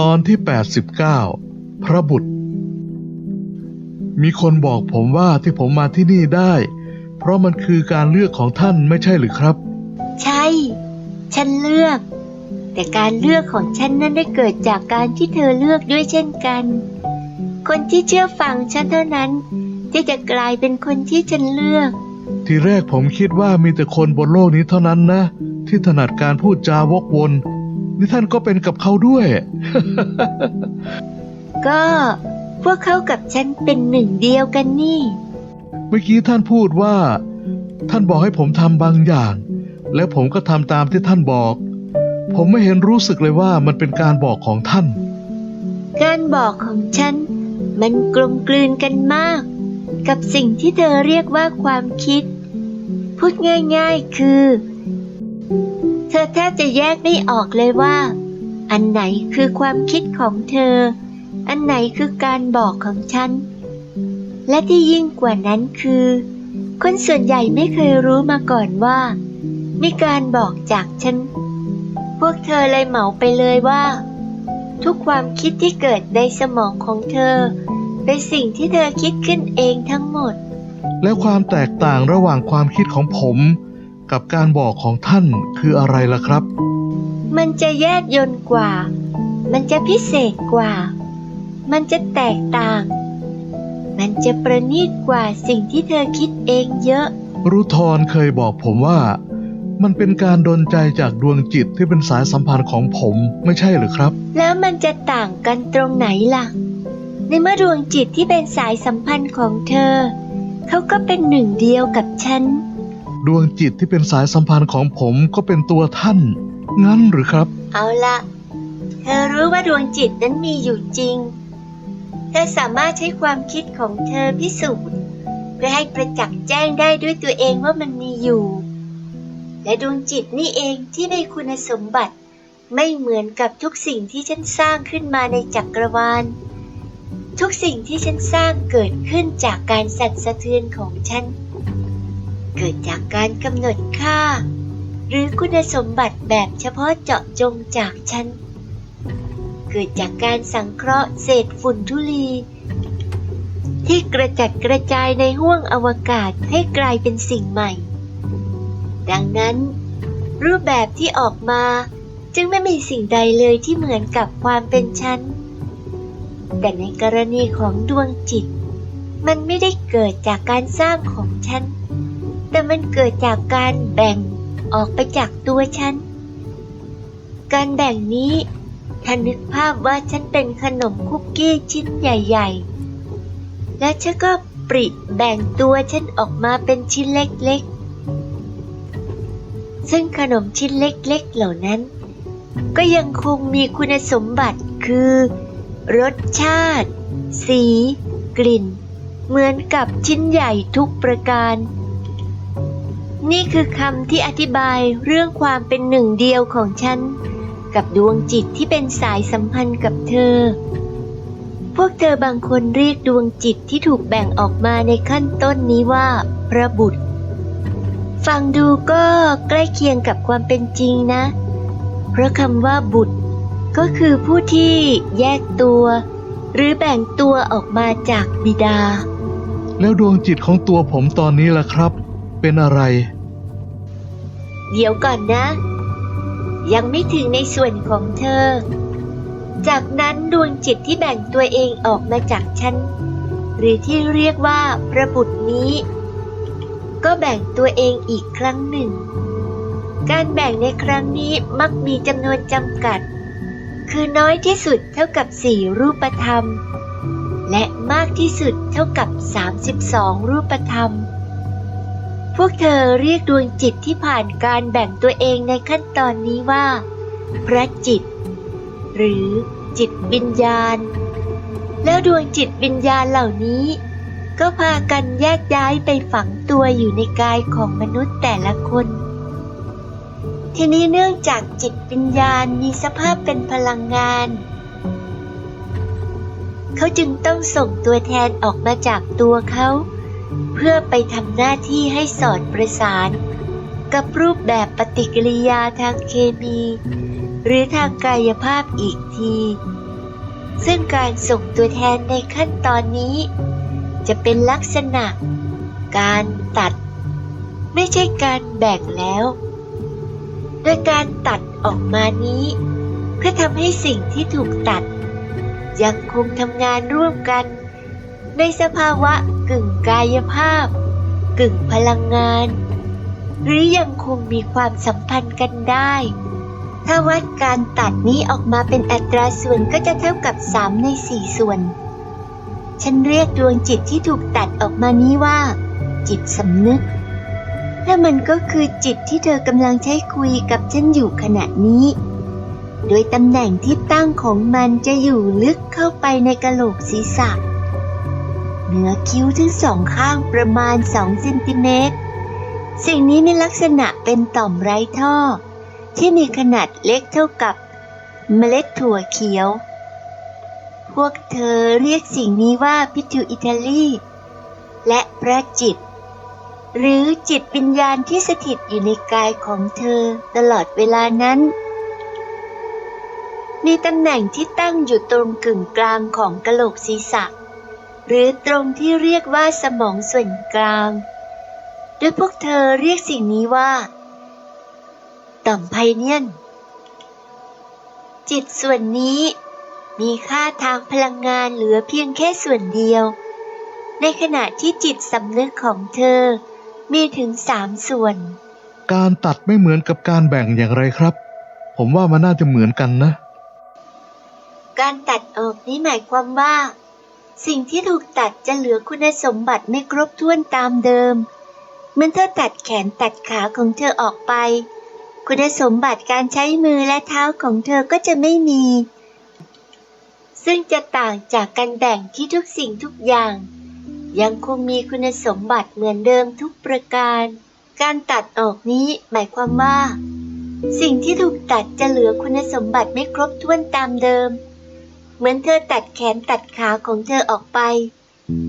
ตอนที่ 89 พระบุตร มีคนบอกผมว่าที่ผมมาที่นี่ได้ เพราะมันคือการเลือกของท่านไม่ใช่หรือครับ ใช่ ฉันเลือก แต่การเลือกของฉันนั้นได้เกิดจากการที่เธอเลือกด้วยเช่นกัน คนที่เชื่อฟังฉันเท่านั้นที่จะกลายเป็นคนที่ฉันเลือก ทีแรกผมคิดว่ามีแต่คนบนโลกนี้เท่านั้นนะ ที่ถนัดการพูดจาวกวน นี่ท่านก็เป็นกับเขาด้วย ก็พวกเขากับฉันเป็นหนึ่งเดียวกันนี่ เมื่อกี้ท่านพูดว่า ท่านบอกให้ผมทำบางอย่าง แล้วผมก็ทำตามที่ท่านบอก ผมไม่เห็นรู้สึกเลยว่ามันเป็นการบอกของท่าน การบอกของฉัน มันกลมกลืนกันมาก กับสิ่งที่เธอเรียกว่าความคิด พูดง่าย ๆ คือ เธอแทบจะแยกไม่ออกเลยว่า อันไหนคือความคิดของเธอ อันไหนคือการบอกของฉัน และที่ยิ่งกว่านั้นคือ คนส่วนใหญ่ไม่เคยรู้มาก่อนว่า มีการบอกจากฉัน พวกเธอเลยเหมาไปเลยว่า ทุกความคิดที่เกิดในสมองของเธอ เป็นสิ่งที่เธอคิดขึ้นเองทั้งหมด และความแตกต่างระหว่างความคิดของผม กับการบอกของท่านคืออะไรล่ะครับ มันจะแยบยนต์กว่า มันจะพิเศษกว่า มันจะแตกต่าง มันจะประณีตกว่าสิ่งที่เธอคิดเองเยอะ รุทรเคยบอกผมว่า มันเป็นการดนใจจากดวงจิตที่เป็นสายสัมพันธ์ของผมไม่ใช่หรือครับ แล้วมันจะต่างกันตรงไหนล่ะ ในเมื่อดวงจิตที่เป็นสายสัมพันธ์ของเธอ เขาก็เป็นหนึ่งเดียวกับฉัน ดวงจิตที่เป็นสายสัมพันธ์ของผมก็เป็นตัวท่าน งั้นหรือครับ เอาละเธอรู้ว่าดวงจิตนั้นมีอยู่จริง เธอสามารถใช้ความคิดของเธอพิสูจน์เพื่อให้ประจักษ์แจ้งได้ด้วยตัวเองว่ามันมีอยู่ และดวงจิตนี่เองที่มีคุณสมบัติ ไม่เหมือนกับทุกสิ่งที่ฉันสร้างขึ้นมาในจักรวาล ทุกสิ่งที่ฉันสร้างเกิดขึ้นจากการสั่นสะเทือนของฉัน เกิดจากการกำหนดค่า หรือคุณสมบัติแบบเฉพาะเจาะจงจากฉันเกิดจากการสังเคราะห์เศษฝุ่นทุลี ที่กระจัดกระจายในห้วงอวกาศให้กลายเป็นสิ่งใหม่ ดังนั้น รูปแบบที่ออกมาจึงไม่มีสิ่งใดเลยที่เหมือนกับความเป็นฉันแต่ในกรณีของดวงจิต มันไม่ได้เกิดจากการสร้างของฉัน แต่มันเกิดจากการแบ่งออกไปจากตัวฉัน การแบ่งนี้ท่านนึกภาพว่าฉันเป็นขนมคุกกี้ชิ้นใหญ่ๆ และฉันก็ปริแบ่งตัวฉันออกมาเป็นชิ้นเล็กๆ ซึ่งขนมชิ้นเล็กๆเหล่านั้น ก็ยังคงมีคุณสมบัติคือ รสชาติ สี กลิ่น เหมือนกับชิ้นใหญ่ทุกประการ นี่คือคำที่อธิบายเรื่องความเป็นหนึ่งเดียวของฉัน กับดวงจิตที่เป็นสายสัมพันธ์กับเธอ พวกเธอบางคนเรียกดวงจิตที่ถูกแบ่งออกมาในขั้นต้นนี้ว่า พระบุตร ฟังดูก็ใกล้เคียงกับความเป็นจริงนะ เพราะคำว่าบุตร ก็คือผู้ที่แยกตัว หรือแบ่งตัวออกมาจากบิดา แล้วดวงจิตของตัวผมตอนนี้ล่ะครับ เป็นอะไร เดี๋ยวก่อนนะ ยังไม่ถึงในส่วนของเธอ จากนั้นดวงจิตที่แบ่งตัวเองออกมาจากฉัน หรือที่เรียกว่าพระบุตรนี้ ก็แบ่งตัวเองอีกครั้งหนึ่ง การแบ่งในครั้งนี้มักมีจำนวนจำกัด คือน้อยที่สุดเท่ากับสี่รูปธรรม และมากที่สุดเท่ากับ 32 รูปธรรม วกเธอเรียกดวงจิตที่ผ่านการแบ่งตัวเองในขั้นตอนนี้ว่า พระจิต หรือจิตวิญญาณ แล้วดวงจิตวิญญาณเหล่านี้ ก็พากันแยกย้ายไปฝังตัวอยู่ในกายของมนุษย์แต่ละคน ทีนี้เนื่องจากจิตวิญญาณมีสภาพเป็นพลังงาน เขาจึงต้องส่งตัวแทนออกมาจากตัวเขา เพื่อไปทำหน้าที่ให้สอดประสาน กับรูปแบบปฏิกิริยาทางเคมี หรือทางกายภาพอีกที ซึ่งการส่งตัวแทนในขั้นตอนนี้ จะเป็นลักษณะ การตัด ไม่ใช่การแบ่งแล้ว โดยการตัดออกมานี้ เพื่อทำให้สิ่งที่ถูกตัด ยังคงทำงานร่วมกัน ในสภาวะ กึ่งกายภาพ กึ่งพลังงาน หรือยังคงมีความสัมพันธ์กันได้ ถ้าวัดการตัดนี้ออกมาเป็นอัตราส่วนก็จะเท่ากับ 3 ใน 4 ส่วน ฉันเรียกดวงจิตที่ถูกตัดออกมานี้ว่า จิตสำนึก และมันก็คือจิตที่เธอกำลังใช้คุยกับฉันอยู่ขณะนี้โดยตำแหน่งที่ตั้งของมันจะอยู่ลึกเข้าไปในกะโหลกศีรษะ เหนือคิ้วทั้งสองข้างประมาณ2เซนติเมตร สิ่งนี้มีลักษณะเป็นต่อมไร้ท่อ ที่มีขนาดเล็กเท่ากับเมล็ดถั่วเขียว พวกเธอเรียกสิ่งนี้ว่าพิทูอิตาลี และพระจิต หรือจิตวิญญาณที่สถิตอยู่ในกายของเธอตลอดเวลานั้น มีตำแหน่งที่ตั้งอยู่ตรงกึ่งกลางของกะโหลกศีรษะ หรือตรงที่เรียกว่าสมองส่วนกลาง โดยพวกเธอเรียกสิ่งนี้ว่า ต่อมไพเนียน จิตส่วนนี้มีค่าทางพลังงานเหลือเพียงแค่ส่วนเดียว ในขณะที่จิตสำนึกของเธอ มีถึงสามส่วน การตัดไม่เหมือนกับการแบ่งอย่างไรครับ ผมว่ามันน่าจะเหมือนกันนะ การตัดออกนี้หมายความว่า สิ่งที่ถูกตัดจะเหลือคุณสมบัติไม่ครบถ้วนตามเดิมเหมื่อนเธอตัดแขนตัดขาของเธอออกไป คุณสมบัติการใช้มือและเท้าของเธอก็จะไม่มี ซึ่งจะต่างจากการแบ่งที่ทุกสิ่งทุกอย่าง ยังคงมีคุณสมบัติเหมือนเดิมทุกประการ การตัดออกนี้หมายความว่า สิ่งที่ถูกตัดจะเหลือคุณสมบัติไม่ครบถ้วนตามเดิม เหมือนเธอตัดแขนตัดขาของเธอออกไป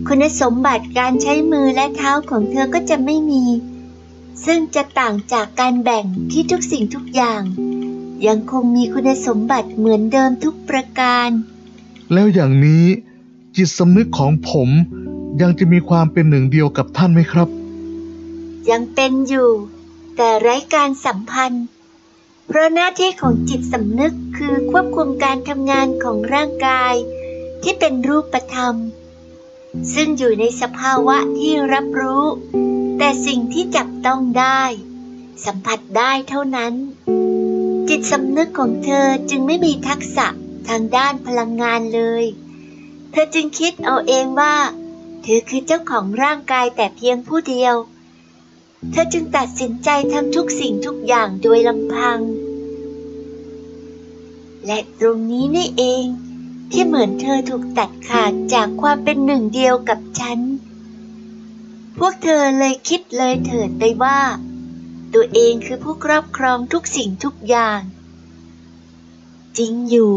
คุณสมบัติการใช้มือและเท้าของเธอก็จะไม่มี ซึ่งจะต่างจากการแบ่งที่ทุกสิ่งทุกอย่าง ยังคงมีคุณสมบัติเหมือนเดิมทุกประการ แล้วอย่างนี้จิตสำนึกของผมยังจะมีความเป็นหนึ่งเดียวกับท่านไหมครับ ยังเป็นอยู่ แต่ไร้การสัมพันธ์ เพราะหน้าที่ของจิตสำนึกคือควบคุมการทำงานของร่างกาย ที่เป็นรูปธรรม ซึ่งอยู่ในสภาวะที่รับรู้ แต่สิ่งที่จับต้องได้ สัมผัสได้เท่านั้น จิตสำนึกของเธอจึงไม่มีทักษะทางด้านพลังงานเลย เธอจึงคิดเอาเองว่า เธอคือเจ้าของร่างกายแต่เพียงผู้เดียวเธอจึงตัดสินใจทำทุกสิ่งทุกอย่างโดยลำพัง และตรงนี้นี่เอง ที่เหมือนเธอถูกตัดขาดจากความเป็นหนึ่งเดียวกับฉัน พวกเธอเลยคิดเลยเถิดไปว่า ตัวเองคือผู้ครอบครองทุกสิ่งทุกอย่าง จริงอยู่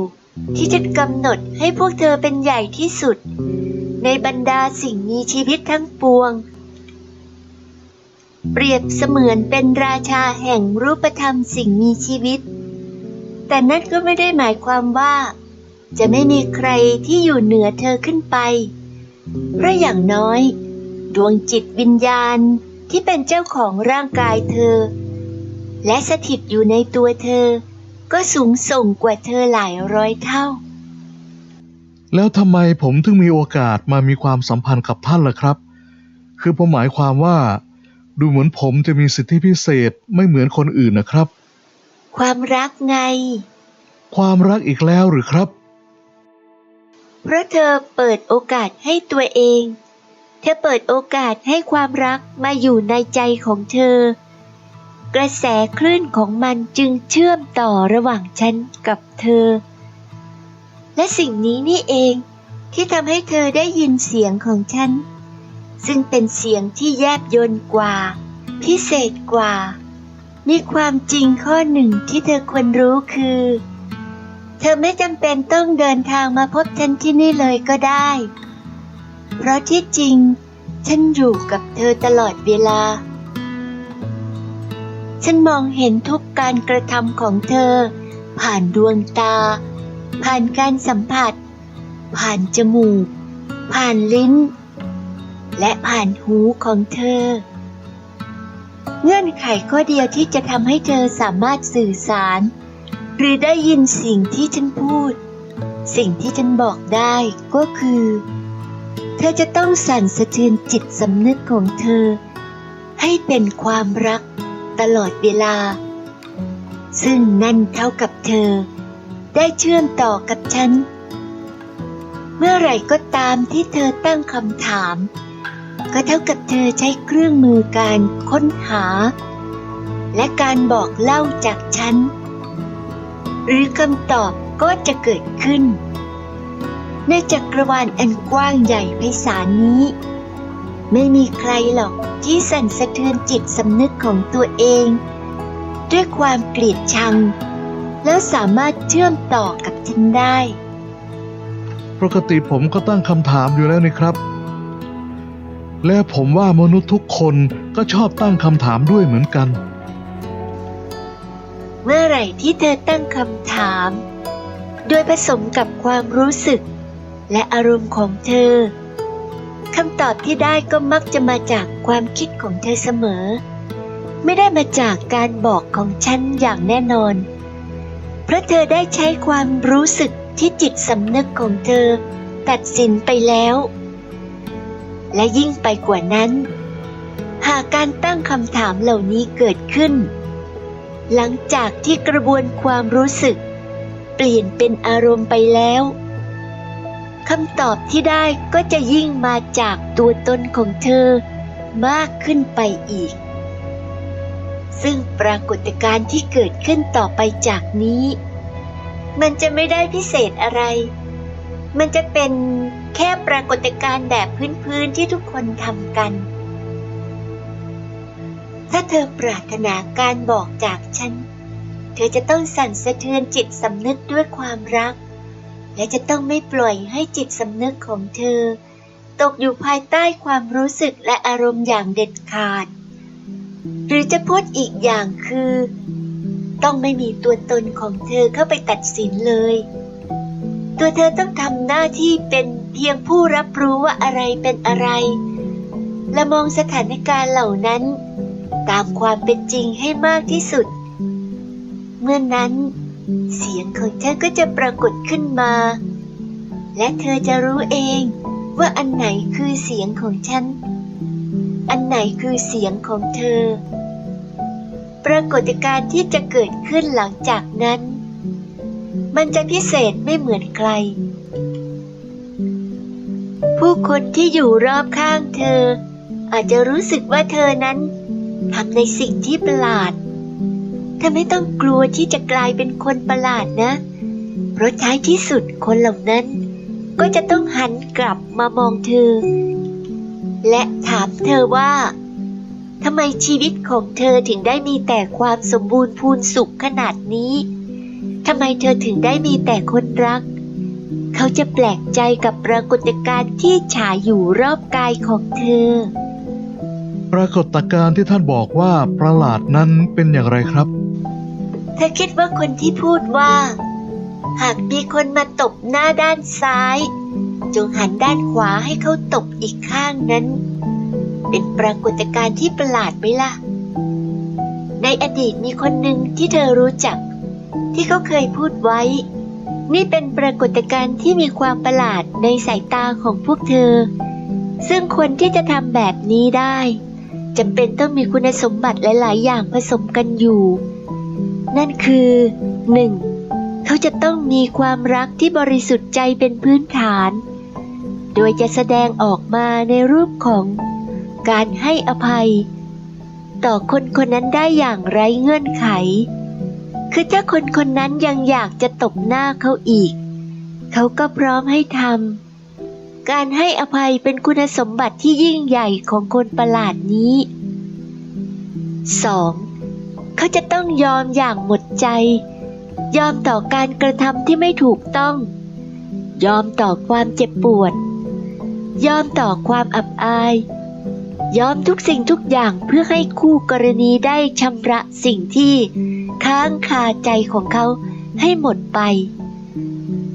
ที่จะกำหนดให้พวกเธอเป็นใหญ่ที่สุด ในบรรดาสิ่งมีชีวิตทั้งปวง เปรียบเสมือนเป็นราชาแห่งรูปธรรมสิ่งมีชีวิต แต่นั่นก็ไม่ได้หมายความว่า จะไม่มีใครที่อยู่เหนือเธอขึ้นไป เพราะอย่างน้อย ดวงจิตวิญญาณที่เป็นเจ้าของร่างกายเธอ และสถิตอยู่ในตัวเธอ ก็สูงส่งกว่าเธอหลายร้อยเท่า แล้วทำไมผมถึงมีโอกาสมามีความสัมพันธ์กับท่านล่ะครับ คือผมหมายความว่า ดูเหมือนผมจะมีสิทธิพิเศษไม่เหมือนคนอื่นนะครับ ความรักไง ความรักอีกแล้วหรือครับ เพราะเธอเปิดโอกาสให้ตัวเอง เธอเปิดโอกาสให้ความรักมาอยู่ในใจของเธอ กระแสคลื่นของมันจึงเชื่อมต่อระหว่างฉันกับเธอ และสิ่งนี้นี่เองที่ทำให้เธอได้ยินเสียงของฉัน ซึ่งเป็นเสียงที่แยบยลกว่า พิเศษกว่า มีความจริงข้อหนึ่งที่เธอควรรู้คือ เธอไม่จำเป็นต้องเดินทางมาพบฉันที่นี่เลยก็ได้ เพราะที่จริง ฉันอยู่กับเธอตลอดเวลา ฉันมองเห็นทุกการกระทำของเธอ ผ่านดวงตา ผ่านการสัมผัส ผ่านจมูก ผ่านลิ้น และผ่านหูของเธอ เงื่อนไขข้อเดียวที่จะทำให้เธอสามารถสื่อสาร หรือได้ยินสิ่งที่ฉันพูด สิ่งที่ฉันบอกได้ก็คือ เธอจะต้องสั่นสะเทือนจิตสำนึกของเธอ ให้เป็นความรักตลอดเวลา ซึ่งนั่นเท่ากับเธอ ได้เชื่อมต่อกับฉัน เมื่อไหร่ก็ตามที่เธอตั้งคำถาม ก็เท่ากับเธอใช้เครื่องมือการค้นหา และการบอกเล่าจากฉัน หรือคำตอบก็จะเกิดขึ้น ในจักรวาลอันกว้างใหญ่ไพศาลนี้ ไม่มีใครหรอกที่สั่นสะเทือนจิตสำนึกของตัวเอง ด้วยความเกลียดชัง แล้วสามารถเชื่อมต่อกับฉันได้ ปกติผมก็ตั้งคำถามอยู่แล้วนี่ครับ และผมว่ามนุษย์ทุกคนก็ชอบตั้งคำถามด้วยเหมือนกัน เมื่อไหร่ที่เธอตั้งคำถาม โดยผสมกับความรู้สึก และอารมณ์ของเธอคำตอบที่ได้ก็มักจะมาจากความคิดของเธอเสมอ ไม่ได้มาจากการบอกของฉันอย่างแน่นอน เพราะเธอได้ใช้ความรู้สึกที่จิตสำนึกของเธอ ตัดสินไปแล้ว และยิ่งไปกว่านั้น หากการตั้งคำถามเหล่านี้เกิดขึ้น หลังจากที่กระบวนความรู้สึก เปลี่ยนเป็นอารมณ์ไปแล้วคำตอบที่ได้ก็จะยิ่งมาจากตัวตนของเธอมากขึ้นไปอีก ซึ่งปรากฏการณ์ที่เกิดขึ้นต่อไปจากนี้ มันจะไม่ได้พิเศษอะไร มันจะเป็น แค่ปรากฏการณ์แบบพื้นๆที่ทุกคนทำกัน ถ้าเธอปรารถนาการบอกจากฉัน เธอจะต้องสั่นสะเทือนจิตสำนึกด้วยความรัก และจะต้องไม่ปล่อยให้จิตสำนึกของเธอ ตกอยู่ภายใต้ความรู้สึกและอารมณ์อย่างเด็ดขาด หรือจะพูดอีกอย่างคือ ต้องไม่มีตัวตนของเธอเข้าไปตัดสินเลย ตัวเธอต้องทำหน้าที่เป็นเพียงผู้รับรู้ว่าอะไรเป็นอะไร และมองสถานการณ์เหล่านั้น ตามความเป็นจริงให้มากที่สุด เมื่อนนั้น เสียงของเธอก็จะปรากฏขึ้นมา และเธอจะรู้เองว่าอันไหนคือเสียงของฉัน อันไหนคือเสียงของเธอ ปรากฏการณ์ที่จะเกิดขึ้นหลังจากนั้น มันจะพิเศษไม่เหมือนใคร ผู้คนที่อยู่รอบข้างเธอ อาจจะรู้สึกว่าเธอนั้นทำในสิ่งที่ประหลาด เธอไม่ต้องกลัวที่จะกลายเป็นคนประหลาดนะ เพราะท้ายที่สุดคนเหล่านั้น ก็จะต้องหันกลับมามองเธอ และถามเธอว่าทำไมชีวิตของเธอถึงได้มีแต่ความสมบูรณ์พูนสุขขนาดนี้ ทำไมเธอถึงได้มีแต่คนรัก เขาจะแปลกใจกับปรากฏการณ์ที่ฉายอยู่รอบกายของเธอ ปรากฏการณ์ที่ท่านบอกว่าประหลาดนั้นเป็นอย่างไรครับ เธอคิดว่าคนที่พูดว่า หากมีคนมาตบหน้าด้านซ้าย จงหันด้านขวาให้เขาตบอีกข้างนั้น เป็นปรากฏการณ์ที่ประหลาดไหมล่ะ ในอดีตมีคนหนึ่งที่เธอรู้จัก ที่เขาเคยพูดไว้ นี่เป็นปรากฏการณ์ที่มีความประหลาดในสายตาของพวกเธอ ซึ่งคนที่จะทำแบบนี้ได้จำเป็นต้องมีคุณสมบัติหลาย ๆ อย่างผสมกันอยู่ นั่นคือ 1. เขาจะต้องมีความรักที่บริสุทธิ์ใจเป็นพื้นฐาน โดยจะแสดงออกมาในรูปของการให้อภัย ต่อคนคนนั้นได้อย่างไร้เงื่อนไข คือถ้าคนคนนั้นยังอยากจะตบหน้าเขาอีก เขาก็พร้อมให้ทำ การให้อภัยเป็นคุณสมบัติที่ยิ่งใหญ่ของคนประหลาดนี้ 2. เขาจะต้องยอมอย่างหมดใจ ยอมต่อการกระทำที่ไม่ถูกต้อง ยอมต่อความเจ็บปวด ยอมต่อความอับอาย ยอมทุกสิ่งทุกอย่างเพื่อให้คู่กรณีได้ชำระสิ่งที่ค้างคาใจของเขาให้หมดไป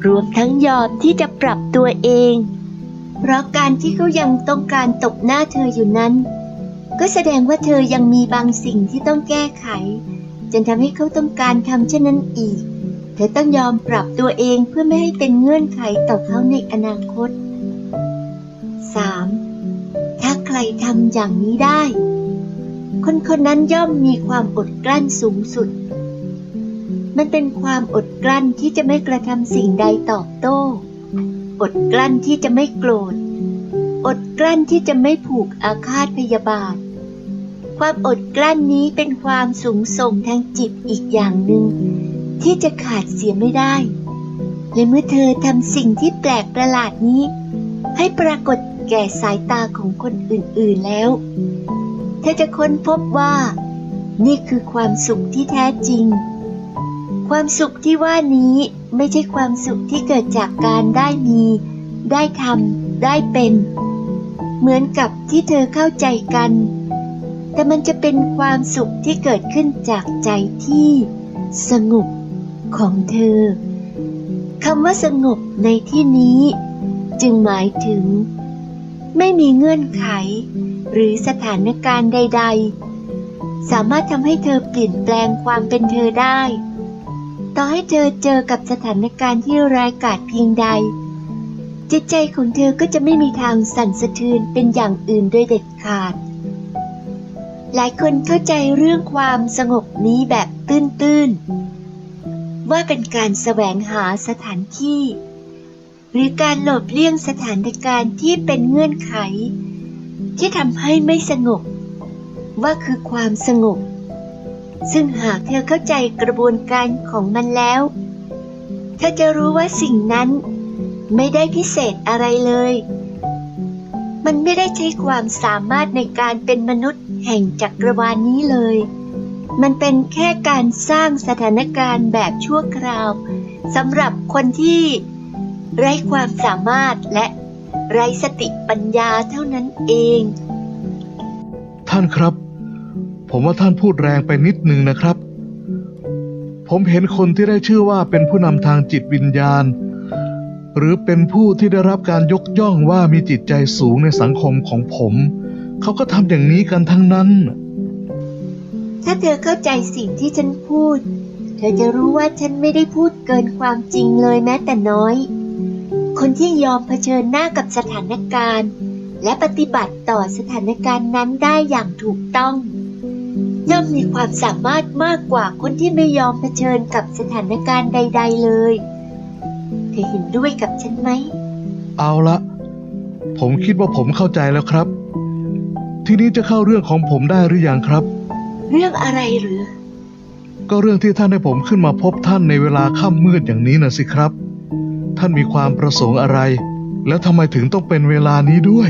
รวมทั้งยอมที่จะปรับตัวเอง เพราะการที่เขายังต้องการตบหน้าเธออยู่นั้น ก็แสดงว่าเธอยังมีบางสิ่งที่ต้องแก้ไข จนทำให้เขาต้องการทำเช่นนั้นอีก เธอต้องยอมปรับตัวเองเพื่อไม่ให้เป็นเงื่อนไขต่อเขาในอนาคต 3. ถ้าใครทำอย่างนี้ได้ คนคนนั้นย่อมมีความอดกลั้นสูงสุด มันเป็นความอดกลั้นที่จะไม่กระทำสิ่งใดตอบโต้ อดกลั้นที่จะไม่โกรธ อดกลั้นที่จะไม่ผูกอาฆาตพยาบาท ความอดกลั้นนี้เป็นความสูงส่งทางจิตอีกอย่างหนึ่งที่จะขาดเสียไม่ได้ และเมื่อเธอทำสิ่งที่แปลกประหลาดนี้ ให้ปรากฏ แก่สายตาของคนอื่นๆแล้ว เธอจะค้นพบว่า นี่คือความสุขที่แท้จริง ความสุขที่ว่านี้ไม่ใช่ความสุขที่เกิดจากการได้มี ได้ทำได้เป็น เหมือนกับที่เธอเข้าใจกัน แต่มันจะเป็นความสุขที่เกิดขึ้นจากใจที่สงบของเธอคำว่าสงบในที่นี้ จึงหมายถึง ไม่มีเงื่อนไข หรือสถานการณ์ใด ๆ สามารถทำให้เธอเปลี่ยนแปลงความเป็นเธอได้ ต่อให้เธอเจอกับสถานการณ์ที่ร้ายกาจเพียงใด จิตใจของเธอก็จะไม่มีทางสั่นสะเทือนเป็นอย่างอื่นโดยเด็ดขาด หลายคนเข้าใจเรื่องความสงบนี้แบบตื้นๆว่าเป็นการแสวงหาสถานที่ หรือการหลบเลี่ยงสถานการณ์ที่เป็นเงื่อนไข ที่ทำให้ไม่สงบ ว่าคือความสงบ ซึ่งหากเธอเข้าใจกระบวนการของมันแล้ว เธอจะรู้ว่าสิ่งนั้นไม่ได้พิเศษอะไรเลย มันไม่ได้ใช้ความสามารถในการเป็นมนุษย์แห่งจักรวาลนี้เลย มันเป็นแค่การสร้างสถานการณ์แบบชั่วคราวสำหรับคนที่ ไร้ความสามารถและไร้สติปัญญาเท่านั้นเอง ท่านครับ ผมว่าท่านพูดแรงไปนิดนึงนะครับ ผมเห็นคนที่ได้ชื่อว่าเป็นผู้นำทางจิตวิญญาณ หรือเป็นผู้ที่ได้รับการยกย่องว่ามีจิตใจสูงในสังคมของผม เขาก็ทำอย่างนี้กันทั้งนั้น ถ้าเธอเข้าใจสิ่งที่ฉันพูด เธอจะรู้ว่าฉันไม่ได้พูดเกินความจริงเลยแม้แต่น้อย คนที่ยอมเผชิญหน้ากับสถานการณ์ และปฏิบัติต่อสถานการณ์นั้นได้อย่างถูกต้อง ย่อมมีความสามารถมากกว่าคนที่ไม่ยอมเผชิญกับสถานการณ์ใด ๆ เลย เธอเห็นด้วยกับฉันไหม เอาละ ผมคิดว่าผมเข้าใจแล้วครับ ทีนี้จะเข้าเรื่องของผมได้หรือยังครับ เรื่องอะไรหรือ ก็เรื่องที่ท่านให้ผมขึ้นมาพบท่านในเวลาค่ำมืดอย่างนี้นะสิครับ ท่านมีความประสงค์อะไร แล้วทำไมถึงต้องเป็นเวลานี้ด้วย